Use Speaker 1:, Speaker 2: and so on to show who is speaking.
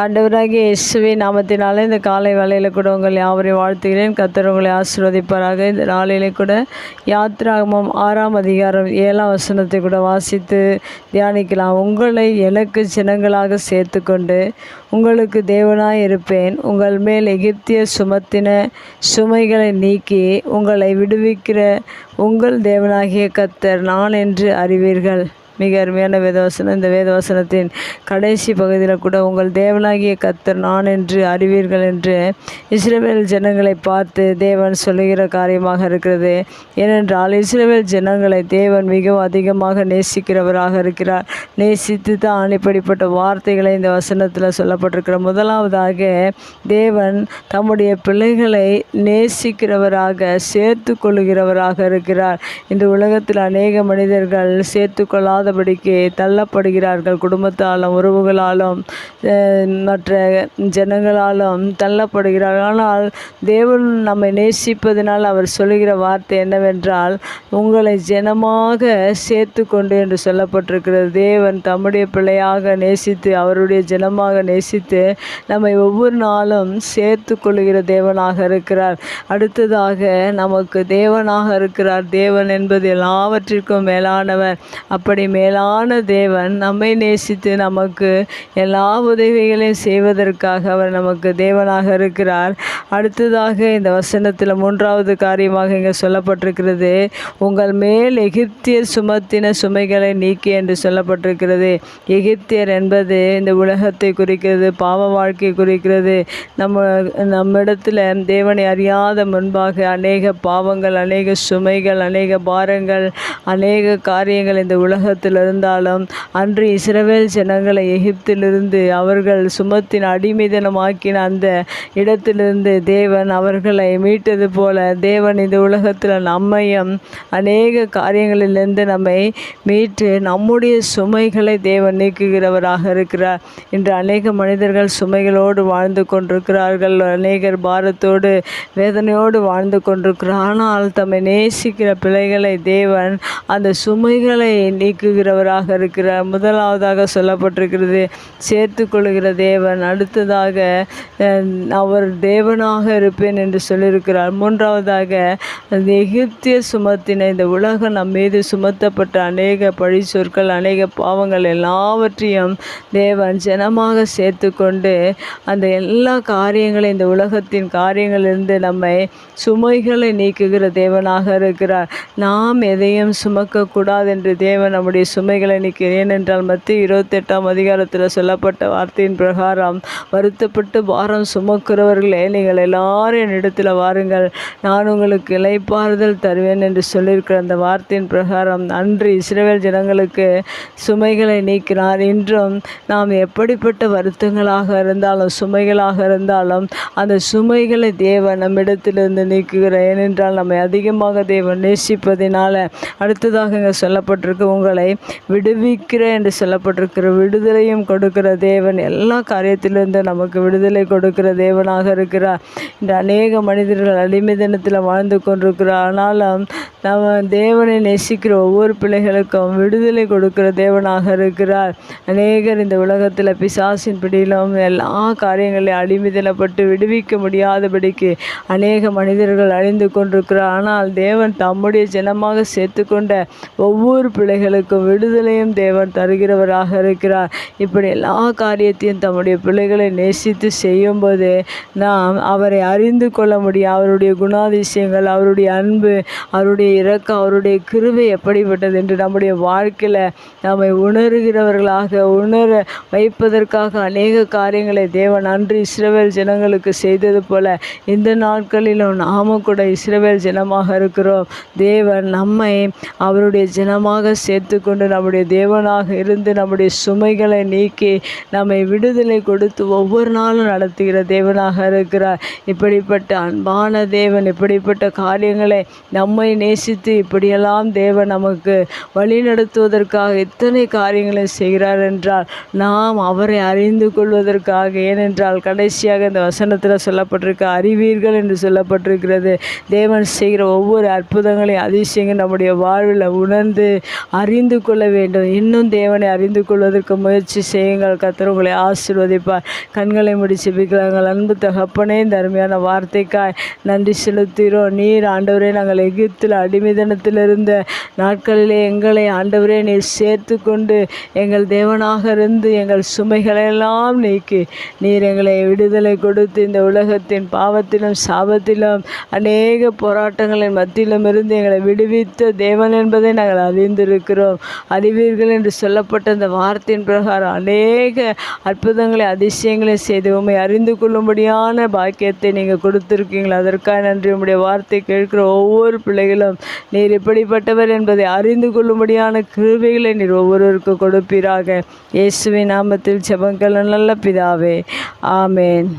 Speaker 1: ஆண்டவராகிய இயேசுவை நாமத்தினால இந்த காலை வேலையில் கூட உங்கள் யாவரையும் வாழ்த்துகிறேன். கத்தர் உங்களை ஆசீர்வதிப்பாராக. இந்த நாளிலே கூட யாத்ராகமம் ஆறாம் அதிகாரம் ஏழாம் வசனத்தை கூட வாசித்து தியானிக்கலாம். உங்களை எனக்கு சினங்களாக சேர்த்துக்கொண்டு உங்களுக்கு தேவனாய் இருப்பேன். உங்கள் மேல் எகிப்திய சுமத்தின சுமைகளை நீக்கி உங்களை விடுவிக்கிற உங்கள் தேவனாகிய கத்தர் நான் என்று அறிவீர்கள். மிக அருமையான வேதவசனம். இந்த வேதவசனத்தின் கடைசி பகுதியில் கூட உங்கள் தேவனாகிய கத்தர் நான் என்று அறிவீர்கள் என்று இஸ்ரேவேல் ஜனங்களை பார்த்து தேவன் சொல்லுகிற காரியமாக இருக்கிறது. ஏனென்றால் இஸ்ரவேல் ஜனங்களை தேவன் மிகவும் அதிகமாக நேசிக்கிறவராக இருக்கிறார். நேசித்து தான் இப்படிப்பட்ட வார்த்தைகளை இந்த வசனத்தில் சொல்லப்பட்டிருக்கிற. முதலாவதாக தேவன் தம்முடைய பிள்ளைகளை நேசிக்கிறவராக சேர்த்து கொள்ளுகிறவராக இருக்கிறார். இந்த உலகத்தில் அநேக மனிதர்கள் சேர்த்து கொள்ளாதபடிக்கு தள்ளப்படுகிறார்கள். குடும்பத்தாலும் உறவுகளாலும் மற்ற ஜனங்களாலும் தள்ளப்படுகிறார்கள். ஆனால் தேவன் நம்மை நேசிப்பதனால் அவர் சொல்லுகிற வார்த்தை என்னவென்றால் உங்களை ஜனமாக சேர்த்து கொண்டு என்று சொல்லப்பட்டிருக்கிறது. தேவன் தம்முடைய பிள்ளையாக நேசித்து அவருடைய ஜனமாக நேசித்து நம்மை ஒவ்வொரு நாளும் சேர்த்து கொள்கிற தேவனாக இருக்கிறார். அடுத்ததாக நமக்கு தேவனாக இருக்கிறார். தேவன் என்பது எல்லாவற்றிற்கும் மேலானவர். அப்படி மேலான தேவன் நம்மை நேசித்து நமக்கு எல்லா உதவிகளையும் செய்வதற்காக அவர் நமக்கு தேவனாக இருக்கிறார். அடுத்ததாக இந்த வசனத்தில் மூன்றாவது காரியமாக இங்கே சொல்லப்பட்டிருக்கிறது. உங்கள் மேல் எகிப்தியர் சுமத்தின சுமைகளை நீக்கி என்று சொல்லப்பட்டிருக்கிறது. எகிப்தியர் என்பது இந்த உலகத்தை குறிக்கிறது பாவ வாழ்க்கை குறிக்கிறது. நம்ம நம்மிடத்தில் தேவனை அறியாத முன்பாக அநேக பாவங்கள் அநேக சுமைகள் அநேக பாரங்கள் அநேக காரியங்கள் இந்த உலகத்தில் இருந்தாலும் அன்று இஸ்ரவேல் ஜனங்களை எகிப்திலிருந்து அவர்கள் சுமத்தின் அடிமைதனமாக்கின அந்த இடத்திலிருந்து தேவன் அவர்களை மீட்டது போல தேவன் இந்த உலகத்தில் நம்மையும் அநேக காரியங்களிலிருந்து நம்மை மீட்டு நம்முடைய சுமைகளை தேவன் நீக்குகிறவராக இருக்கிறார் இன்று அநேக மனிதர்கள் சுமைகளோடு வாழ்ந்து கொண்டிருக்கிறார்கள். அநேகர் பாரத்தோடு வேதனையோடு வாழ்ந்து கொண்டிருக்கிறார். ஆனால் தம்மை நேசிக்கிற பிள்ளைகளை தேவன் அந்த சுமைகளை நீக்கு நீக்குகிறவராக இருக்கிறார் முதலாவதாக சொல்லப்பட்டிருக்கிறது சேர்த்து கொள்கிற தேவன் அடுத்ததாக அவர் தேவனாக இருப்பேன் என்று சொல்லியிருக்கிறார். மூன்றாவதாக அந்த எகிப்திய சுமத்தின இந்த உலகம் நம் மீது சுமத்தப்பட்ட அநேக பழி சொற்கள் அநேக பாவங்கள் எல்லாவற்றையும் தேவன் ஜனமாக சேர்த்து கொண்டு அந்த எல்லா காரியங்களையும் இந்த உலகத்தின் காரியங்களிலிருந்து நம்மை சுமைகளை நீக்குகிற தேவனாக இருக்கிறார். நாம் எதையும் சுமக்கக்கூடாது என்று தேவன் நம்முடைய சுமைகளை நீக்கிறேன் ஏனென்றால் மத்திய இருபத்தெட்டாம் அதிகாரத்தில் சொல்லப்பட்ட வார்த்தையின் பிரகாரம் வருத்தப்பட்டு பாரம் சுமக்கிறவர்களே நீங்கள் எல்லாரும் என்னிடத்தில் வாருங்கள். நான் உங்களுக்கு இலைப்பாறுதல் தருவேன் என்று சொல்லியிருக்கிற அந்த வார்த்தையின் பிரகாரம் அன்று இஸ்ரேல் ஜனங்களுக்கு சுமைகளை நீக்கினார். இன்றும் நாம் எப்படிப்பட்ட வருத்தங்களாக இருந்தாலும் சுமைகளாக இருந்தாலும் அந்த சுமைகளை தேவன் நம்மிடத்திலிருந்து நீக்குகிற ஏனென்றால் நம்மை அதிகமாக தேவன் நேசிப்பதினால அடுத்ததாக இங்கே சொல்லப்பட்டிருக்கு உங்களை விடுவிக்கிற என்று சொல்லப்பட்டிருக்கிற விடுதலையும் கொடுக்கிற தேவன். எல்லா காரியத்திலிருந்து நமக்கு விடுதலை கொடுக்கிற தேவனாக இருக்கிறார். இந்த அநேக மனிதர்கள் அடிமை தினத்தில் வாழ்ந்து கொண்டிருக்கிறார். ஆனாலும் நம்ம தேவனை நேசிக்கிற ஒவ்வொரு பிள்ளைகளுக்கும் விடுதலை கொடுக்கிற தேவனாக இருக்கிறார். அநேகர் இந்த உலகத்தில் பிசாசின் பிடியிலும் எல்லா காரியங்களையும் அடிமைதனப்பட்டு விடுவிக்க முடியாதபடிக்கு அநேக மனிதர்கள் அழிந்து கொண்டிருக்கிறார். ஆனால் தேவன் தம்முடைய ஜனமாக சேர்த்துக்கொண்ட ஒவ்வொரு பிள்ளைகளுக்கும் விடுதலையும் தேவன் தருகிறவராக இருக்கிறார். இப்படி எல்லா காரியத்தையும் தம்முடைய பிள்ளைகளை நேசித்து செய்யும்போது நாம் அவரை அறிந்து கொள்ள முடியும். அவருடைய குணாதிசயங்கள் அவருடைய அன்பு அவருடைய இறக்கம் அவருடைய கிருவை எப்படிப்பட்டது என்று நம்முடைய வாழ்க்கையில் நம்மை உணர்கிறவர்களாக உணர வைப்பதற்காக அநேக காரியங்களை தேவன் அன்று இஸ்ரவேல் ஜனங்களுக்கு செய்தது போல இந்த நாட்களிலும் நாம கூட இஸ்ரவேல் ஜனமாக இருக்கிறோம். தேவன் நம்மை அவருடைய ஜனமாக சேர்த்து கொண்டு நம்முடைய தேவனாக இருந்து நம்முடைய சுமைகளை நீக்கி நம்மை விடுதலை கொடுத்து ஒவ்வொரு நாளும் நடத்துகிற தேவனாக இருக்கிறார். இப்படிப்பட்ட அன்பான தேவன் இப்படிப்பட்ட காரியங்களை நம்மை நேசித்து இப்படியெல்லாம் தேவன் நமக்கு வழி நடத்துவதற்காக இத்தனை காரியங்களை செய்கிறார் என்றால் நாம் அவரை அறிந்து கொள்வதற்காக. ஏனென்றால் கடைசியாக இந்த வசனத்தில் சொல்லப்பட்டிருக்க அறிவீர்கள் என்று சொல்லப்பட்டிருக்கிறது. தேவன் செய்கிற ஒவ்வொரு அற்புதங்களையும் அதிசயங்கள் நம்முடைய வாழ்வில் உணர்ந்து அறிந்து கொள்ள வேண்டும். இன்னும் தேவனை அறிந்து கொள்வதற்கு முயற்சி செய்யுங்கள். கத்தர் உங்களை ஆசிர்வதிப்பார். கண்களை முடி செபிக்கிறாங்கள் அன்பு தகப்பனே இந்த அருமையான வார்த்தைக்காய் நன்றி செலுத்துகிறோம். நீர் ஆண்டவரே நாங்கள் எகிப்தில் அடிமைதனத்தில் இருந்த நாட்களிலே எங்களை ஆண்டவரே நீர் சேர்த்து கொண்டு எங்கள் தேவனாக இருந்து எங்கள் சுமைகளெல்லாம் நீக்கி நீர் எங்களை விடுதலை கொடுத்து இந்த உலகத்தின் பாவத்திலும் சாபத்திலும் அநேக போராட்டங்களின் மத்தியிலும் இருந்து எங்களை விடுவித்த தேவன் என்பதை நாங்கள் அறிந்திருக்கிறோம். அறிவீர்கள் என்று சொல்லப்பட்ட இந்த வார்த்தையின் பிரகாரம் அநேக அற்புதங்களை அதிசயங்களை செய்து உண்மை அறிந்து கொள்ளும்படியான பாக்கியத்தை நீங்கள் கொடுத்துருக்கீங்களா. அதற்காக நன்றி. உடைய வார்த்தை கேட்கிற ஒவ்வொரு பிள்ளைகளும் நீர் எப்படிப்பட்டவர் என்பதை அறிந்து கொள்ளும்படியான கிருபைகளை நீர் ஒவ்வொருவருக்கும் கொடுப்பீராக. இயேசுவின் நாமத்தில் ஜெபங்கள் நல்ல பிதாவே. ஆமேன்.